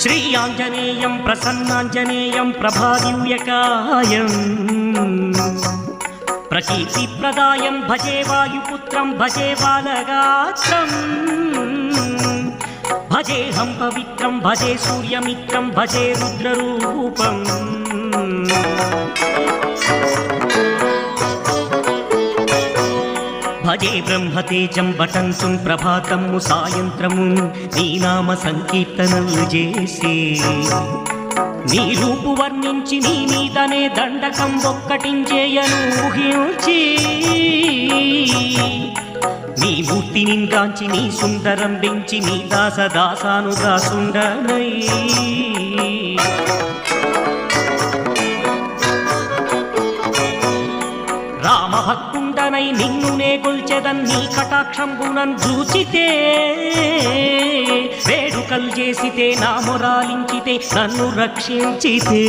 శ్రీ ఆంజనేయం ప్రసన్నాంజనేయం ప్రభాదివ్యకాయం ప్రకీర్తిప్రదాయం భజే వాయుపుత్రం భజే బాలగాత్రం భజేహం పవిత్రం భజే సూర్యమిత్రం భజే రుద్రరూపం భజే బ్రహ్మతేజం బటంతుం ప్రభాతము సాయంత్రము నీ నామ సంకీర్తనలు చేసి. నీ రూపు వర్ణించి నీ మీదనే దండకం ఒక్కటించేయను ఊహించి. నీ మూర్తి గాంచి నీ సుందరం పెంచి నీ దాస దాసాను దాసుండనై రామభక్తుండనై నిన్నునే గొల్చెదన్ నీ కటాక్షంబునన్ చూచితే వేడుకలు చేసితే నా మొరాలించితే నన్ను రక్షించితే.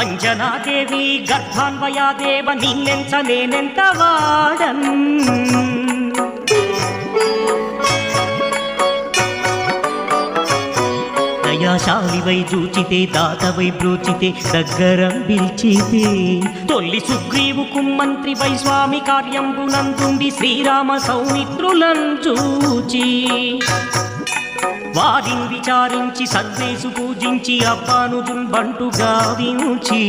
అంజనాదేవి గర్భాన్వయాదేవ నిన్నెంత నేనెంత వాడన్? దయాశాలివై చూచితే దాతవై బ్రోచితే దగ్గర పిలిచితే. తొల్లి సుగ్రీవుకు మంత్రివై స్వామి కార్యంబునందుండి శ్రీరామ సౌమిత్రులను చూచి. వారిని విచారించి సద్వేసు పూజించి అబ్బానుజున్ బంటుగా వినుచి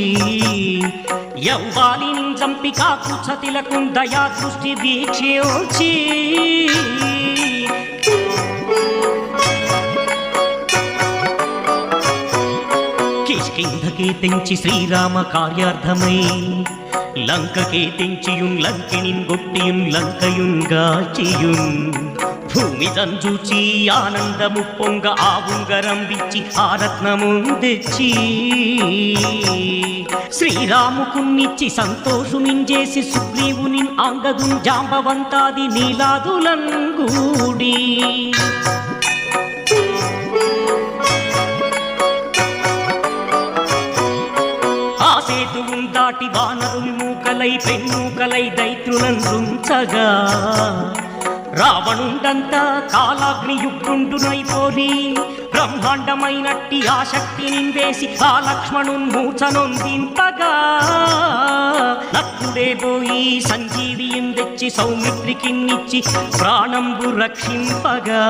యౌవాలిని చంపి కాకు సతిలకు దయా దృష్టి దీక్షించి కిష్కింధకే తెంచి శ్రీరామ కార్యార్థమై. లంకకే తెంచియున్ లంకినిన్ గొట్టియున్ లంకయున్ గాచియున్. భూమి దంజూచి ఆనందము పొంగ ఆ ఉంగరం విచ్చి ఆ రత్నము తెచ్చి. శ్రీరాముకున్నిచ్చి సంతోషునించేసి సుగ్రీవుని అంగదు జాంబవంతాది నీలాదులంగూడి. దాటి వానరులు మూకలై పెన్నూకలై దైత్రులను రుంచగా రావణుండంతా కాలాగ్నియుగ్రుండునైపోరి బ్రహ్మాండమైనట్టి ఆ శక్తిని ఆ లక్ష్మణున్ మూచనొందింపగా. లక్కుడే పోయి సంజీవియం తెచ్చి సౌమిత్రికిన్నిచ్చి ప్రాణంబు రక్షింపగా.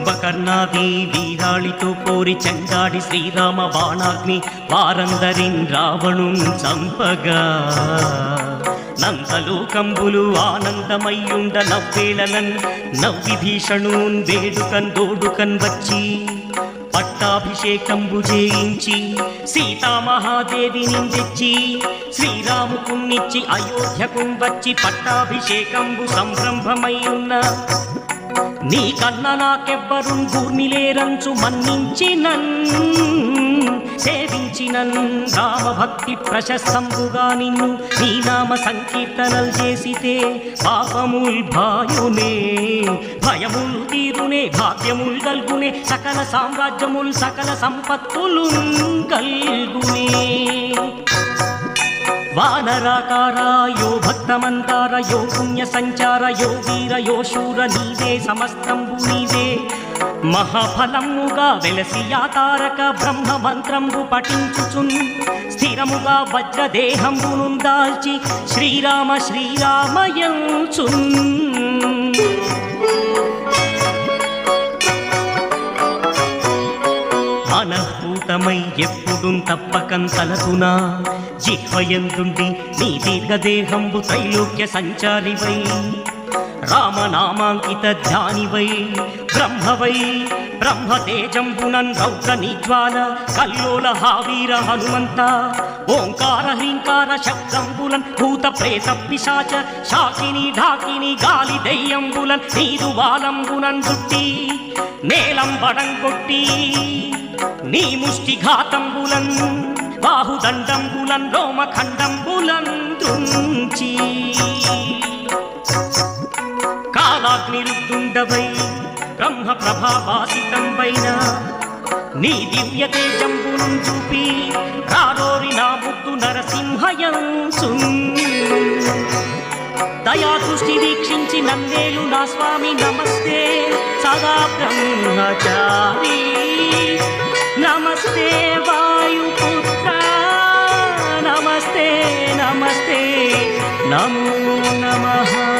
కుంభకర్ణాది వీరాళితో పోరి చండాడి శ్రీరామ బాణాగ్ని వారందరిన్ రావణు చంపగా. నందలోకంబులు ఆనందమయ్యుండ నవ్వేళనన్ నవ్వి భీషణూన్ వేడుకన్ దోడుకన్ వచ్చి పట్టాభిషేకంబు చేయించి సీతామహాదేవి తెచ్చి శ్రీరాముకున్నిచ్చి అయోధ్యకుం వచ్చి పట్టాభిషేకంబు సంరంభమై ఉన్న నీ కన్న నాకెవ్వరు లేరంచు మన్నించినన్ సేవించినన్. రామభక్తి ప్రశస్తంబుగా నిన్ను నీ నామ సంకీర్తనలు చేసితే పాపముల్ భాయునే భయముల్ తీరునే భాగ్యముల్ గల్గునే సకల సామ్రాజ్యముల్ సకల సంపత్తులు కల్గునే వానరాకారాయో యో పుణ్య సంచార వీరయో శూర నీవే సమస్తంబు నీవే మహాఫలముగా వెలసి యాతారక బ్రహ్మ మంత్రంబు పఠించుచున్. స్థిరముగా వజ్రదేహంబును దాల్చి శ్రీరామ శ్రీరామయంచున్ ఎప్పుడు తప్పకం తలతునా జిహ్వయందుండి నీ దీర్ఘదేహంబు త్రైలోక్య సంచారివై. రామనామాంకిత ధ్యానివై. బ్రహ్మవై బ్రహ్మతేజంబునన్ రౌద్ర నిజ్వాల కల్లోల హావీర హనుమంత. ఓంకార హ్రీంకార శబ్దంబులన్ భూత ప్రేత పిశాచ శాకిని ఢాకిని గాలి దెయ్యంబులన్ నీరు వాలంబునన్ చుట్టి నేలంబడం కొట్టి. నీ ముష్టి ఘాతంబులన్ బాహుదండంబులన్ రోమఖండంబులన్ తుంచి. కాలాగ్నిరుద్దుండవై బ్రహ్మ ప్రభావాసితంబైన నీ దివ్య తేజంబును చూపి రారోరి నా ముద్దు నరసింహయంచు దయా దృష్టి వీక్షించి నన్నేలు నా స్వామి నమస్తే సదా బ్రహ్మచారి. నమస్తే వాయుపుత్ర. నమస్తే నమస్తే. నమో నమః.